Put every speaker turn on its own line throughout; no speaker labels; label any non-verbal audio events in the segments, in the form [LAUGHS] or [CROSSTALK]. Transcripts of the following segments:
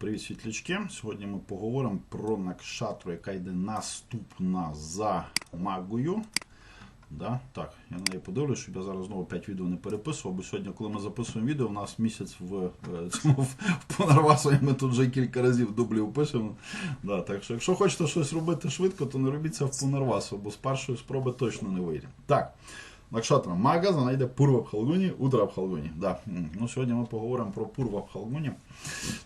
Привіт, світлячки. Сьогодні ми поговоримо про накшатру, яка йде наступна за магою. Да? Так, я на неї подивлюсь, щоб я зараз знову 5 відео не переписував, бо сьогодні, коли ми записуємо відео, у нас місяць в, е, [LAUGHS] цьому, в, Понарвасові ми тут вже кілька разів дублів пишемо. Да, так що, якщо хочете щось робити швидко, то не робіть в Понарвасу, бо з першої спроби точно не вийде. Так. Накшатра Мага знайде Пурва в Халгуні, Удра в Халгуні. Да. Ну, сьогодні ми поговоримо про Пурва в Халгуні.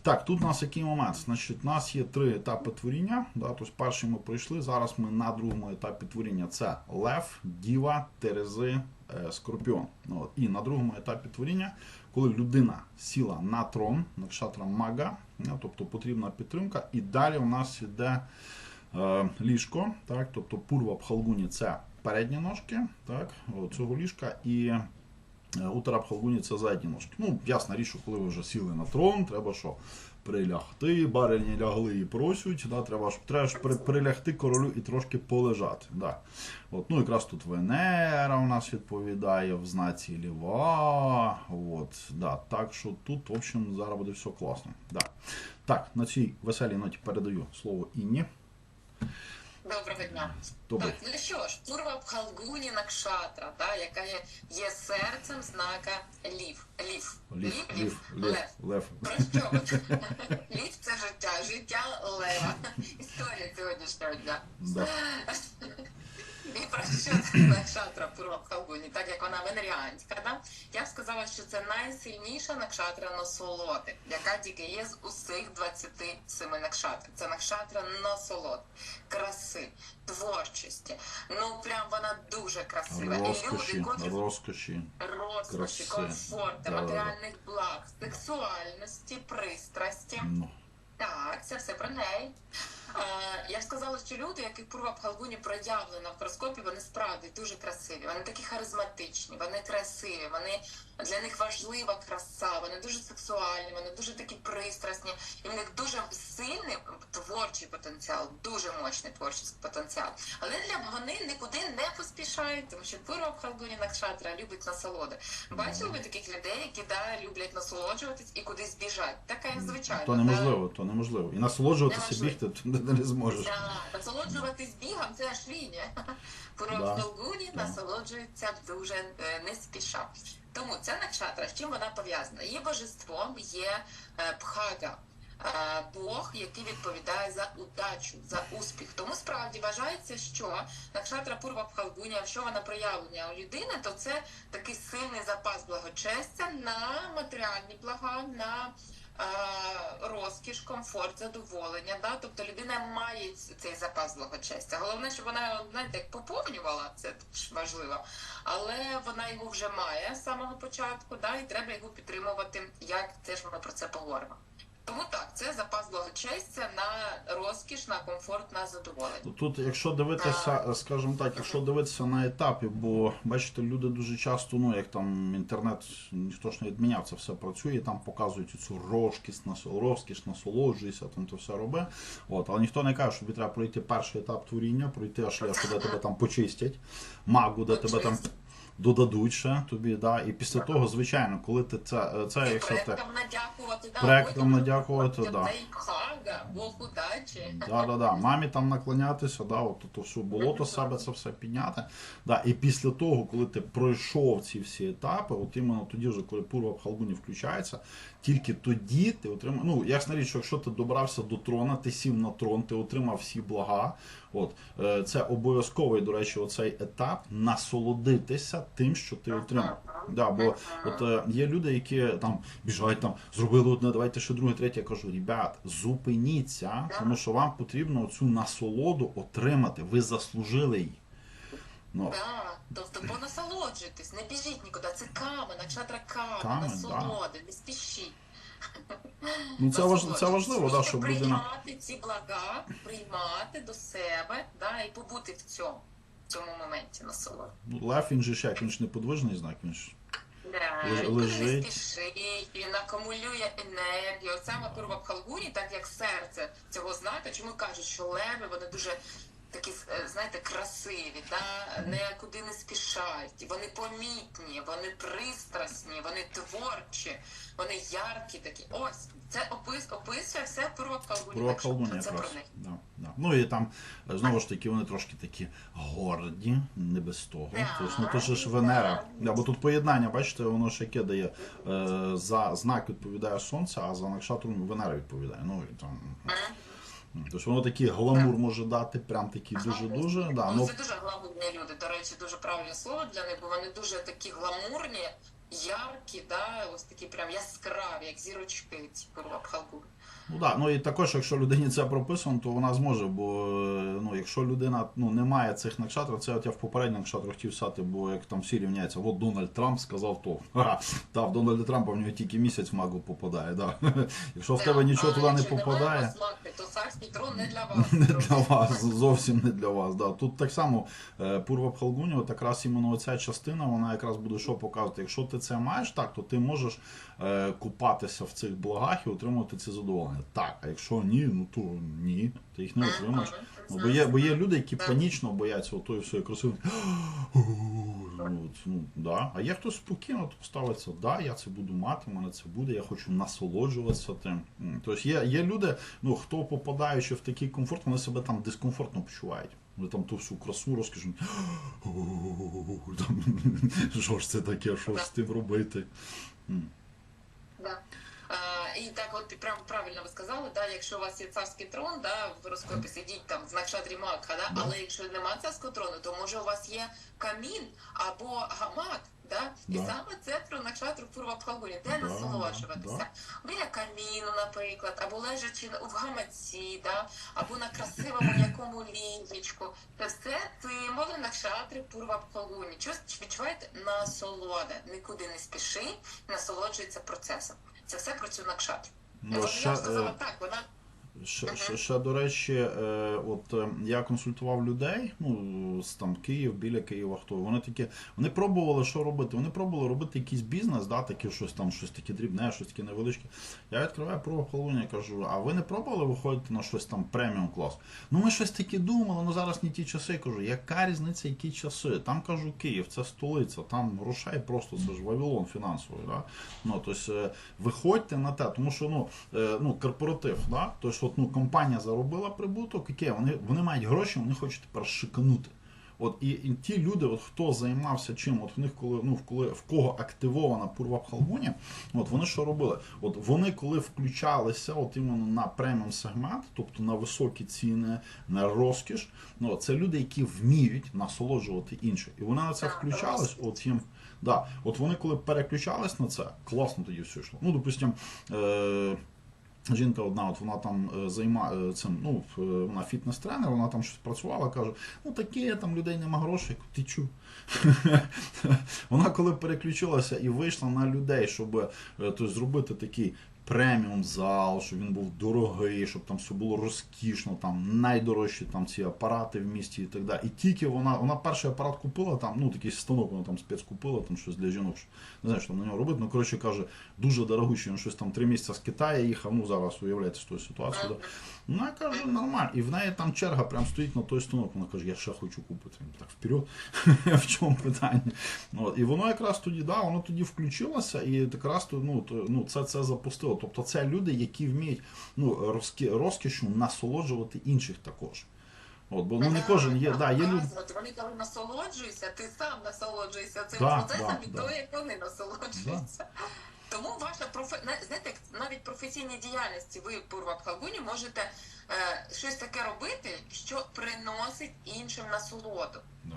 Так, тут у нас який момент? Значить, у нас є три етапи творіння. Да? Тобто перший ми пройшли. Зараз ми на другому етапі творіння це Лев, Діва, Терези, е, Скорпіон. Ну, от. І на другому етапі творіння, коли людина сіла на трон, Накшатра Мага, да, тобто потрібна підтримка, і далі у нас йде е, ліжко, так, тобто пурва в халгуні це передні ножки так, цього ліжка, і е, утара це задні ножки. Ну, ясна річ, що коли ви вже сіли на трон, треба що? Прилягти, барині лягли і просять, да, треба ж треба ж при- прилягти королю і трошки полежати. Да. От, ну, якраз тут Венера у нас відповідає в знаці Льва. От, да, так що тут, в общем, зараз буде все класно. Да. Так, на цій веселій ноті передаю слово Інні.
Доброго дня.
Добре.
Так, ну що ж, Пурва Пхалгуні Халгуні Накшатра, да, яка є, є серцем знака Лів. Лів.
Лів, лів, лев, лев.
Про що? [LAUGHS] Лів це життя, життя лева. Історія сьогоднішнього дня.
Да. [LAUGHS]
І про що це накшатра Пурва в Халгуні, так як вона венеріанська, да? я б сказала, що це найсильніша накшатра насолоди, яка тільки є з усіх 27 накшатр. Це накшатра насолод, краси, творчості. Ну прям вона дуже красива. І
Розкоші,
люди, котрі
розкоші.
розкоші, комфорту, матеріальних благ, сексуальності, пристрасті.
Ну,
Так, це все про неї. Е, я ж сказала, що люди, яких Пурва в Халгуні проявлена в гороскопі, вони справді дуже красиві. Вони такі харизматичні, вони красиві, вони для них важлива краса, вони дуже сексуальні, вони дуже такі пристрасні, і в них дуже сильний творчий потенціал, дуже мощний творчий потенціал. Але для вони нікуди не поспішають, тому що Пурва в Халгуні Накшатра любить насолоди. Бачили ви таких людей, які да, люблять насолоджуватись і кудись біжать? Таке звичайно.
то
да.
неможливо, то неможливо. І насолоджуватися бігти ти не, не зможеш.
Да, насолоджуватись бігом це аж лінія. Пурва [LAUGHS]
Да,
насолоджується дуже е, не спіша. Тому ця накшатра, з чим вона пов'язана? Її божеством є е, Пхага. е, Бог, який відповідає за удачу, за успіх. Тому справді вважається, що Накшатра Пурва в Халгуні, якщо вона проявлення у людини, то це такий сильний запас благочестя на матеріальні блага, на розкіш, комфорт, задоволення. Да? Тобто людина має цей запас благочестя. Головне, щоб вона знаєте, як поповнювала, це важливо. Але вона його вже має з самого початку, да? і треба його підтримувати, як теж ми про це поговоримо. Тому так, це запас благочестя на розкіш, на комфорт, на задоволення.
Тут, якщо дивитися, скажімо так, якщо дивитися на етапі, бо бачите, люди дуже часто, ну як там інтернет, ніхто ж не відміняв, це все працює, там показують цю розкіш, розкіш, насолоджуйся, там то все роби. От, але ніхто не каже, що тобі треба пройти перший етап творіння, пройти аж де тебе там почистять, магу, де тебе там додадуть ще тобі, да, і після того, звичайно, коли ти це, це якщо ти.
проектом надякувати, да.
Да, да, да. Мамі там наклонятися, да, от то все болото з себе це все підняти. Да, і після того, коли ти пройшов ці всі етапи, от іменно тоді вже, коли пурва в халбуні включається, тільки тоді ти отримав. Ну, ясна річ, якщо ти добрався до трона, ти сів на трон, ти отримав всі блага. От е, це обов'язковий, до речі, оцей етап насолодитися тим, що ти отримав. Да, бо от е, є люди, які там біжать, там зробили одне, давайте ще друге, третє. Я кажу, ребят, зупиніться, тому що вам потрібно цю насолоду отримати. Ви заслужили її. Ну,
Да, тобто понасолоджуйтесь, не біжіть нікуди. Це кама, накшатра кама,
Кама,
насолоди, не спішіть.
ну це, важ, це важливо, да, щоб людина.
приймати ці блага, приймати до себе, да, і побути в цьому, в цьому моменті насолоди.
Ну, Лев він же ж як, він ж неподвижний знак, він ж.
Да,
Леж-
нікуди не спішить, він акумулює енергію. От Саме пурва в халгуні, так як серце цього знака, чому кажуть, що леви вони дуже такі, е, знаєте, красиві, да? нікуди не спішають, вони помітні, вони пристрасні, вони творчі, вони яркі такі. Ось це опис, описує. все, про колгуні.
Про
це
якраз.
про них.
Да, да. Ну і там е, знову ж таки вони трошки такі горді, не без того.
Да,
Тобто, ну то ж Венера.
да.
Бо тут поєднання, бачите, воно ж яке дає е, за знак відповідає Сонце, а за накшатром Венера відповідає. Ну і там. Тобто воно такий гламур може дати, прям такий дуже-дуже. Да,
ну, це дуже гламурні люди. До речі, дуже правильне слово для них, бо вони дуже такі гламурні, яркі, да, ось такі прям яскраві, як зірочки, ці Пурвабхалгуни.
Ну да, ну і також, якщо людині це прописано, то вона зможе, бо е, ну, якщо людина ну, не має цих накшатрів, це от я в попередніх накшатрах хотів писати, бо як там всі рівняються, от Дональд Трамп сказав то. Та, в Дональда Трампа в нього тільки місяць в магу попадає. Да. [LAUGHS] Якщо в тебе нічого туди не попадає.
То не для вас. [LAUGHS]
Не для вас, зовсім не для вас. Да. Тут так само е, Пурва Пхалгуні, от якраз іменно оця частина, вона якраз буде що показувати. Якщо ти це маєш, так, то ти можеш е, купатися в цих благах і отримувати ці задоволення. Так, а якщо ні, ну то ні, ти їх не отримаєш. Ну, бо, є, бо є люди, які панічно бояться отої всієї краси. От, ну, да. А є хтось спокійно ставиться, да, я це буду мати, в мене це буде, я хочу насолоджуватися тим. Тобто є, є люди, ну, хто попадаючи в такий комфорт, вони себе там дискомфортно почувають. Вони там ту всю красу розкажуть. Що ж це таке, що з тим робити?
Да. І так, от прям правильно ви сказали, да, якщо у вас є царський трон, да, в розкопі сидіть там знак накшатрі да,
Да.
але якщо нема царського трону, то може у вас є камін або гамак. Да? І
Да.
саме це про накшатру Пурвабхалгуні, де
Да,
насолоджуватися.
да.
Біля каміну, наприклад, або лежачи в гамаці, да? або на красивому якому ліжечку. Це все символи накшатри Пурвабхалгуні. Чувс- Відчуваєте насолода. Нікуди не спіши, насолоджується процесом. Це все про цю накшатру.
Ну,
я ж сказала
е,
так, вона
Ще, ще, ще до речі, е, от е, я консультував людей, ну з там Київ, біля Києва, хто вони такі, вони пробували що робити. Вони пробували робити якийсь бізнес, да, таке щось там, щось таке дрібне, щось таке невеличке. Я відкриваю про полоні, кажу, а ви не пробували виходити на щось там преміум клас? Ну ми щось таке думали, ну зараз не ті часи. Кажу, яка різниця, які часи? Там кажу, Київ, це столиця, там грошей просто це ж Вавилон фінансовий. Да? Ну, тобто, е, виходьте на те, тому що ну, е, ну корпоратив, да? тобто, от, ну, компанія заробила прибуток, окей, вони, вони мають гроші, вони хочуть тепер шиканути. От і, і ті люди, от хто займався чим, от в них коли ну коли в кого активована пурва Пхалгуні, от вони що робили? От вони коли включалися, от іменно на преміум сегмент, тобто на високі ціни, на розкіш, ну це люди, які вміють насолоджувати інших, і вони на це включались. От їм да, от вони коли переключались на це, класно тоді все йшло. Ну, допустим. Е- Жінка одна, от вона там займає е, цим, ну, е, вона фітнес-тренер, вона там щось працювала, каже, ну таке, там людей нема грошей. Ти чу? [LAUGHS] вона коли переключилася і вийшла на людей, щоб е, тобто, зробити такий преміум зал, щоб він був дорогий, щоб там все було розкішно, там найдорожчі там ці апарати в місті і так далі. І тільки вона, вона перший апарат купила, там, ну такий станок вона там спец купила, там щось для жінок, не знаю, що там на нього робити. Ну, коротше каже, дуже дорогучий, він щось там три місяці з Китаю їхав, ну зараз уявляєте з тою ситуацією. Да? Ну, я кажу, нормально. І в неї там черга прям стоїть на той станок. Вона каже, я ще хочу купити. Так, вперед, [LAUGHS] в чому питання? От. І воно якраз тоді, да, воно тоді включилося, і якраз ну, то, ну, це, це запустило. Тобто це люди, які вміють ну, розкі, розкішу насолоджувати інших також. От, бо ну, не кожен є, да, є люди.
От Вони коли насолоджуються, ти сам насолоджуєшся цим
Да,
процесом
да,
від
да.
того, як вони насолоджуються. Тому ваша профе... знаєте, навіть професійній діяльності ви Пурва Пхагуні можете е, щось таке робити, що приносить іншим насолоду.
Да.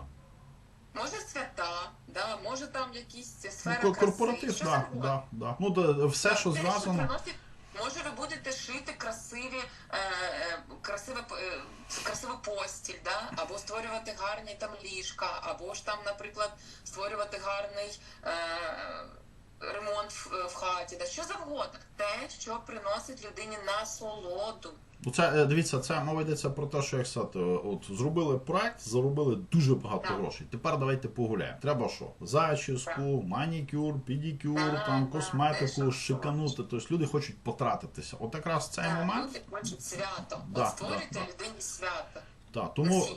Може свята, да, може там якісь сфери краси,
корпоратив, да, да, да. Ну, да, все, що зв'язано.
Може, ви будете шити красиві, е, е, красиве, е, красиву постіль, да? або створювати гарні там ліжка, або ж там, наприклад, створювати гарний е, ремонт в, в хаті, да? що завгодно. Те, що приносить людині насолоду.
Ну, це, е, дивіться, це мова йдеться про те, що як сказати, от зробили проект, заробили дуже багато
Так.
грошей. Тепер давайте погуляємо. Треба що? Зачіску, манікюр,
підікюр,
там косметику, шиканути. Тобто люди хочуть потратитися. От якраз цей
Так,
момент.
люди хочуть свято.
Да,
От створюйте
да.
людині свято.
Так, тому,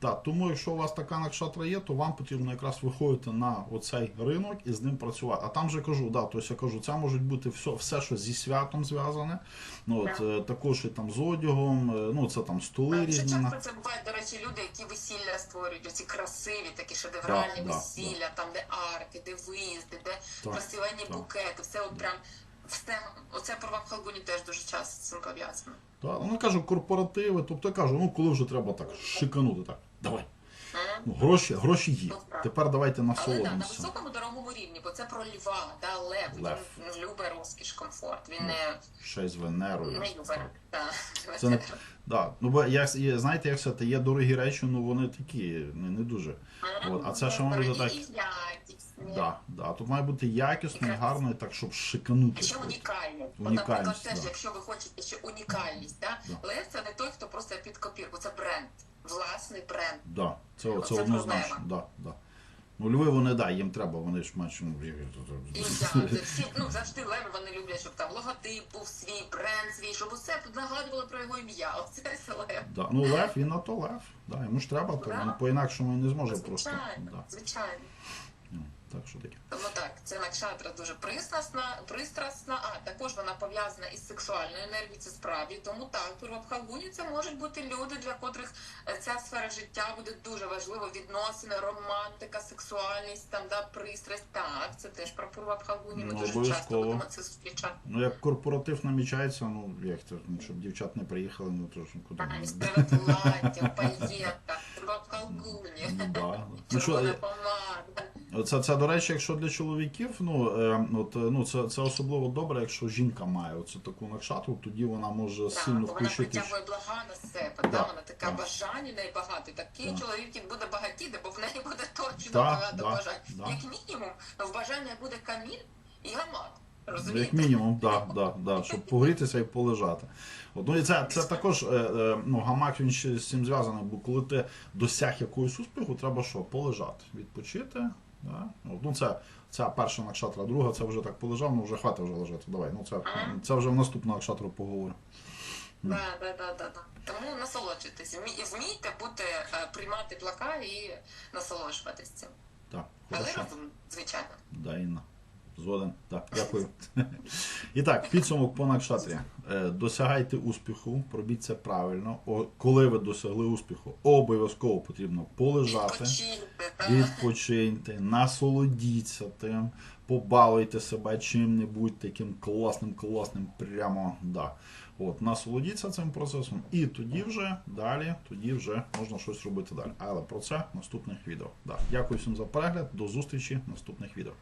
так, тому якщо у вас така накшатра є, то вам потрібно якраз виходити на оцей ринок і з ним працювати. А там же кажу, да, тобто я кажу, це може бути все, все що зі святом зв'язане. Ну, от,
Так.
е, також і там з одягом, е, ну це там столи
Дуже
різні.
часто це бувають, до речі, люди, які весілля створюють, оці красиві, такі шедевральні
Да, да,
весілля, там де арки, де виїзди, де
Так,
красивенні
так.
букети, все от прям. Все, оце про в Халгуні теж дуже часто з цим пов'язано.
Та, ну кажу, корпоративи, тобто я кажу, ну коли вже треба так шиканути, так, давай. Ну, гроші, гроші є.
Ну.
Тепер давайте
Але да, на високому дорогому рівні, бо це про льва, да, лев,
Лев.
він любить розкіш, комфорт, він
Ну,
не,
Ще з Венерою.
не любить.
так.
Да.
Це не да. Ну бо є- знаєте, як це те, є дорогі речі, ну вони такі не, не дуже. От, а це воно буде так.
І.
Да, да. Тут має бути якісно і гарно, і так, щоб шиканути.
І ще унікальність. От,
Унікальність,
наприклад, теж,
да.
якщо ви хочете ще унікальність, да?
Да.
Лев це не той, хто просто під копірку, це бренд, власний бренд.
Да, це, це
Оце
однозначно. Да, да. Ну, льви вони да, їм треба, вони ж мають. Ну,
І всі, ну, завжди леви вони люблять, щоб там логотип був свій, бренд свій, щоб усе нагадувало про його ім'я. Оце це [LAUGHS] лев.
да. Ну, лев, він на то лев. Да, йому ж треба, то
Да.
він по-інакшому і не зможе просто.
Звичайно,
Да.
звичайно.
Ну, так що таке.
Тому так, це накшатра дуже пристрасна, пристрасна, а також вона пов'язана із сексуальною енергією, це справді. Тому так, в Абхалгуні це можуть бути люди, для котрих е, ця сфера життя буде дуже важливо. Відносини, романтика, сексуальність, там да, пристрасть. Так, це теж про Пурвабхалгуні. Ми
Ну,
дуже часто будемо це зустрічати.
Ну, як корпоратив намічається, ну як це, ну, щоб дівчат не приїхали, ну то ж куди.
Так,
вони?
із плаття, паєтка,
Ну, да. ну,
червона
е,
помада.
Це, це, до речі, якщо для чоловіків, ну, е, от, е, ну це, це особливо добре, якщо жінка має оцю таку накшатру, тоді вона може
Так,
сильно
бо вона
включити.
притягує блага на себе,
Да,
да, вона така
да.
бажання в неї багато. Такий
Да.
чоловік буде багатіти, бо в неї буде точно
Да,
багато
да,
бажань.
да.
Як мінімум, в бажання буде каміль і гамак.
Як
Розумієте?
мінімум, да, да, да, щоб [LAUGHS] погрітися і полежати. От, ну, і це, це також е, е, ну, гамак він ще з цим зв'язаний, бо коли ти досяг якогось успіху, треба що? Полежати, відпочити. Да? Ну, це, це перша накшатра, друга, це вже так полежав, ну вже хватить вже лежати. Давай, ну це, це вже в наступну накшатру поговоримо.
Да, да, да, да, да. Тому насолоджуйтесь. Вмі- Вмійте бути, е, приймати плака і насолоджуватись цим.
Так,
Але разом, звичайно.
Да, Інна. Згоден. Так, дякую. І так, підсумок по накшатрі. Е, Досягайте успіху, робіть це правильно. О, коли ви досягли успіху, обов'язково потрібно полежати,
Відпочиньте,
відпочиньте, насолодіться тим, побалуйте себе чим-небудь таким класним, класним, прямо да. От, насолодіться цим процесом, і тоді вже далі, тоді вже можна щось робити далі. Але про це в наступних відео. Да. Дякую всім за перегляд, до зустрічі в наступних відео.